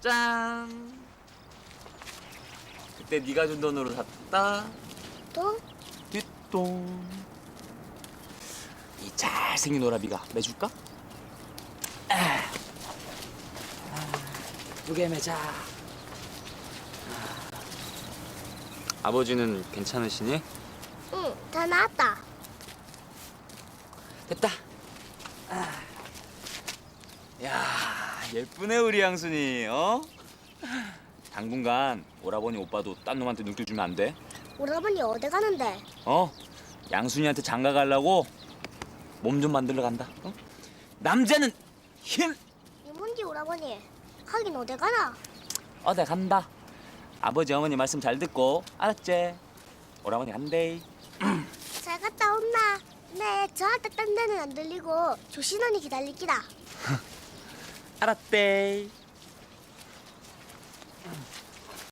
짠. 그때 네가 준 돈으로 샀다. 또? 뒷돈. 이 잘생긴 오라비가 매줄까? 아. 두개 매자. 아버지는 괜찮으시니? 응, 다 나왔다. 됐다. 아. 야, 예쁘네 우리 양순이. 어? 당분간 오라버니 오빠도 딴 놈한테 눈길 주면 안 돼. 오라버니 어디 가는데? 어? 양순이한테 장가 가려고 몸 좀 만들러 간다. 어? 남자는 힘. 이문지 오라버니. 하긴 어디 가나? 어디 간다. 아버지 어머니 말씀 잘 듣고 알았지? 오라버니 간대. 잘 갔다 온나? 네, 저한테 딴 데는 안 들리고 조신원이 기다릴기다. 알았대.